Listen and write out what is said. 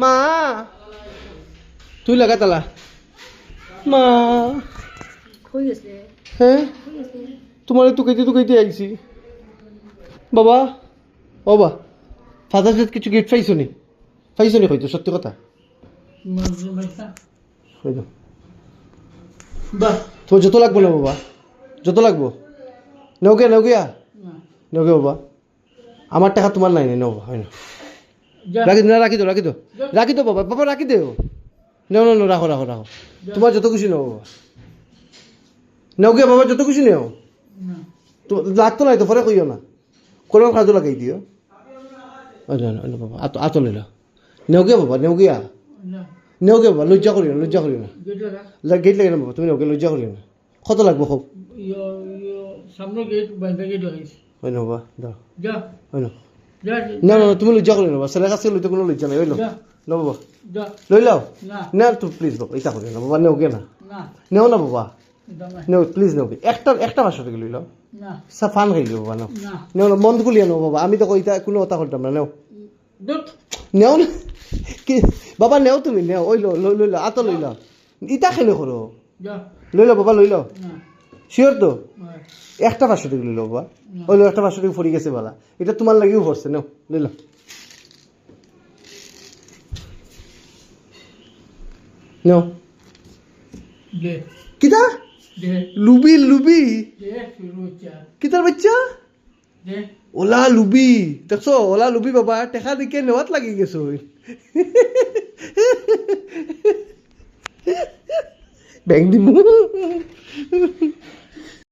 মা। তুই লাগা তালা। মা। হয়ে তোমার তুকাইতে তুকাইতে আইছি বাবা। ও বা। ফাদার ডেট কিছু গিফট পাইছো নি? পাইছো নি হয়তো সত্যি কথা? বাহ তো যত লাগবো না বাবা? যত লাগবো? নেও গে নেও গিয়া নেও গে বাবা। আমার টাকা তোমার নাই নেও বাবা, হয় না? রাখি না রাখি দো রাখি দো। রাখি দো বাবা বাবা রাখি দে। নেও নেও, রাখো রাখো রাখো। তোমার যত খুশি নেও বাবা। নেও গে বাবা যত খুশি নেও। তো লাগতো নাই তো পরে কইও না। কোনো কাজও লাগাই দিও। ও না না বাবা আতো আতো লইলা। নেও গে বাবা নেও গিয়া। নেও গে বাবা লজ্জা করিও না লজ্জা করিও না। গেট লাগে। না বাবা তুমি নেও গে লজ্জা করিও না। কত লাগবো খুব? সামনে গেট বাইরে গেট হয়েছে হয় না বাবা দাও যা। হয় না। না না তুমি লজ্জা করিও না বাবা ছেলের কাছে লইতে কোনো লজ্জা নাই ওই লো বাবা। লই লাও না। তো প্লিজ বাবা এটা করিও না বাবা নেও গে না। নেও না বাবা। নেও প্লিজ নেও গে। একটা একটা মাসে থেকে লই লাও না। সা ফান খাইলি বাবা নেও। না। নেও না মন খুলিয়া নেও বাবা আমি তো কইতা কোনো কথা করতাম না নেও। নেও না। কি বাবা নেও তুমি নেও ওই লো লই লই লো আতো লই লাও। ইটা খেলে করো? লই লাও বাবা লই লাও। শিওর তো। একটা পাঁচশো টাকা লইল বাবা। ওই লো একটা পাঁচশো টাকা গেছে বালা। এটা তোমার লাগিও পড়ছে নাও লইল। নাও। কিতা? লুবি লুবি। কিতার বাচ্চা? ওলা লুবি। দেখছ ওলা লুবি বাবা টেকা দিকে নেওয়াত লাগি গেছো ব্যাংক দিমু।